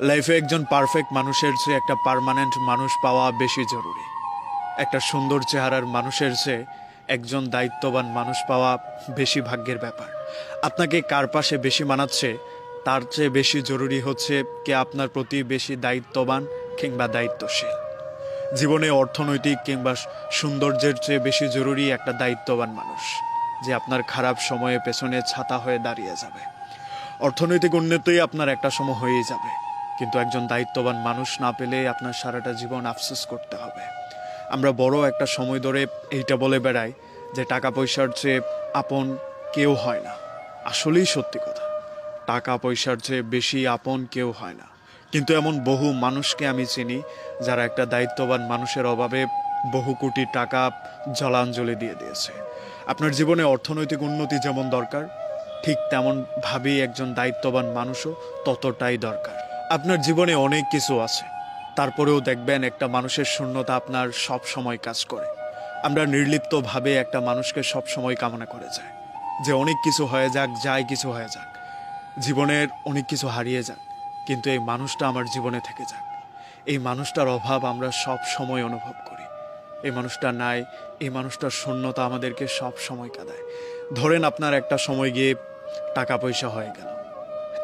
লাইফে একজন পারফেক্ট মানুষের চেয়ে একটা পার্মানেন্ট মানুষ পাওয়া বেশি জরুরি। একটা সুন্দর চেহারার মানুষের চেয়ে একজন দায়িত্ববান মানুষ পাওয়া বেশি ভাগ্যের ব্যাপার। আপনাকে কার পাশে বেশি মানাচ্ছে, তার চেয়ে বেশি জরুরি হচ্ছে কে আপনার প্রতি বেশি দায়িত্ববান কিংবা দায়িত্বশীল। জীবনে অর্থনৈতিক কিংবা সৌন্দর্যের চেয়ে বেশি জরুরি একটা দায়িত্ববান মানুষ, যে আপনার খারাপ সময়ে পেছনে ছাতা হয়ে দাঁড়িয়ে যাবে। অর্থনৈতিক উন্নতি আপনার একটা সময় হয়েই যাবে। কিন্তু একজন দায়িত্ববান মানুষ না পেলে আপনার সারাটা জীবন আফসোস করতে হবে। আমরা বড় একটা সময় ধরে এইটা বলে বেড়াই যে টাকা পয়সার চেয়ে আপন কেউ হয় না। আসলেই সত্যি কথা, টাকা পয়সার চেয়ে বেশি আপন কেউ হয় না। কিন্তু এমন বহু মানুষকে আমি চিনি যারা একটা দায়িত্ববান মানুষের অভাবে বহু কোটি টাকা জলাঞ্জলি দিয়ে দিয়েছে। আপনার জীবনে অর্থনৈতিক উন্নতি যেমন দরকার, ঠিক তেমনভাবেই একজন দায়িত্ববান মানুষও ততটাই দরকার। আপনার জীবনে অনেক কিছু আছে। তারপরেও দেখবেন একটা মানুষের শূন্যতা আপনার সব সময় কাজ করে। আমরা নির্লিপ্তভাবে একটা মানুষকে সব সময় কামনা করে যায় যে অনেক কিছু হয়ে যাক, যাই কিছু হয়ে যাক। জীবনের অনেক কিছু হারিয়ে যাক, কিন্তু এই মানুষটা আমার জীবনে থেকে যাক। এই মানুষটার অভাব আমরা সব সময় অনুভব করি। এই মানুষটা নাই, এই মানুষটার শূন্যতা আমাদেরকে সব সময় কাঁদায়। ধরেন আপনার একটা সময় গিয়ে টাকা পয়সা হয়ে গেল।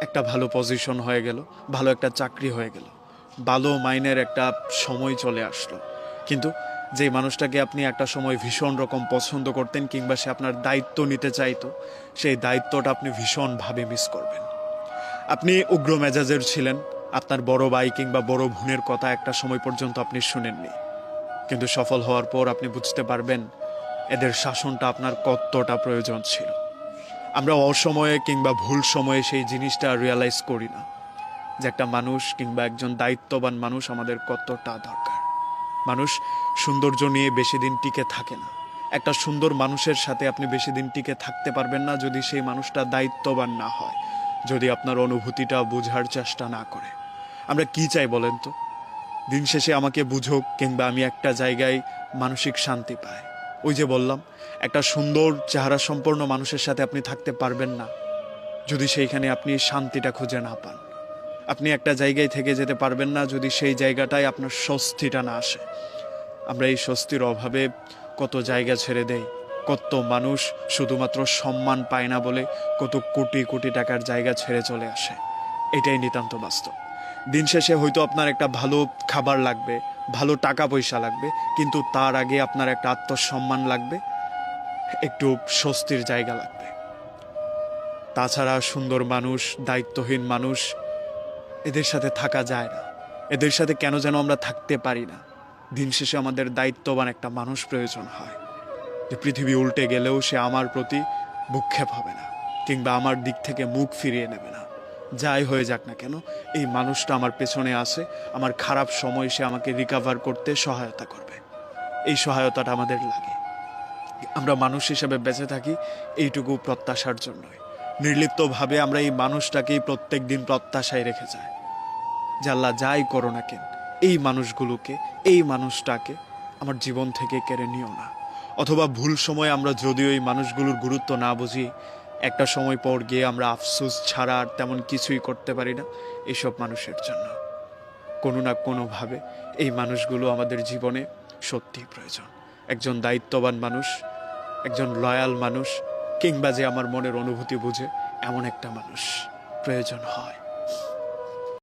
একটা ভালো পজিশন হয়ে গেল, ভালো একটা চাকরি হয়ে গেল। ভালো মাইনের একটা সময় চলে আসলো। কিন্তু যে মানুষটাকে আপনি একটা সময় ভীষণ রকম পছন্দ করতেন কিংবা সে আপনার দায়িত্ব নিতে চাইতো, সেই দায়িত্বটা আপনি ভীষণভাবে মিস করবেন। আপনি উগ্র মেজাজের ছিলেন, আপনার বড় ভাই কিংবা বড় বোনের কথা একটা সময় পর্যন্ত আপনি শুনেননি। কিন্তু সফল হওয়ার পর আপনি বুঝতে পারবেন, এদের শাসনটা আপনার কতটা প্রয়োজন ছিল। আমরা অসময়ে কিংবা ভুল সময়ে সেই জিনিসটা রিয়ালাইজ করি না যে একটা মানুষ কিংবা একজন দায়িত্ববান মানুষ আমাদের কতটা দরকার। মানুষ সৌন্দর্য নিয়ে বেশি দিন টিকে থাকে না। একটা সুন্দর মানুষের সাথে আপনি বেশি দিন টিকে থাকতে পারবেন না যদি সেই মানুষটা দায়িত্ববান না হয়, যদি আপনার অনুভূতিটা বোঝার চেষ্টা না করে। আমরা কি চাই বলেন তো? দিন শেষে আমাকে বুঝুক কিংবা আমি একটা জায়গায় মানসিক শান্তি পাই। ওই যে বললাম, একটা সুন্দর চেহারা সম্পন্ন মানুষের সাথে আপনি থাকতে পারবেন না, যদি সেইখানে আপনি শান্তিটা খুঁজে না পান। আপনি একটা জায়গায় থেকে যেতে পারবেন না যদি সেই জায়গাটায় আপনার স্বস্তিটা না আসে। আমরা এই স্বস্তির অভাবে কত জায়গা ছেড়ে দেই, কত মানুষ শুধুমাত্র সম্মান পায় না বলে কত কোটি কোটি টাকার জায়গা ছেড়ে চলে আসে। এটাই নিতান্ত বাস্তব। দিন শেষে হয়তো আপনার একটা ভালো খাবার লাগবে, ভালো টাকা পয়সা লাগবে, কিন্তু তার আগে আপনার একটা আত্মসম্মান লাগবে, একটু স্বস্তির জায়গা লাগবে। তাছাড়া সুন্দর মানুষ, দায়িত্বহীন মানুষ, এদের সাথে থাকা যায় না। এদের সাথে কেন যেন আমরা থাকতে পারি না। দিন শেষে আমাদের দায়িত্ববান একটা মানুষ প্রয়োজন হয়। যে পৃথিবী উল্টে গেলেও সে আমার প্রতি ভূক্ষেপ হবে না, কিংবা আমার দিক থেকে মুখ ফিরিয়ে নেবে না। যাই হয়ে যাক না কেন, এই মানুষটা আমার পেছনে আছে, আমার খারাপ সময় সে আমাকে রিকাভার করতে সহায়তা করবে। এই সহায়তাটা আমাদের লাগে। আমরা মানুষ হিসেবে বেঁচে থাকি এইটুকু প্রত্যাশার জন্যই। নির্লিপ্তভাবে আমরা এই মানুষটাকেই প্রত্যেক দিন প্রত্যাশায় রেখে যাই। আল্লাহ যাই করো না কেন, এই মানুষগুলোকে, এই মানুষটাকে আমার জীবন থেকে কেড়ে নিও না। অথবা ভুল সময়ে আমরা যদিও এই মানুষগুলোর গুরুত্ব না বুঝি একটা সময় পর গিয়ে আমরা আফসোস ছাড়া আর তেমন কিছুই করতে পারি না এসব মানুষের জন্য। কোনো না কোনোভাবে এই মানুষগুলো আমাদের জীবনে সত্যিই প্রয়োজন। একজন দায়িত্ববান মানুষ, একজন লয়াল মানুষ, কিংবা যে আমার মনের অনুভূতি বুঝে এমন একটা মানুষ প্রয়োজন হয়।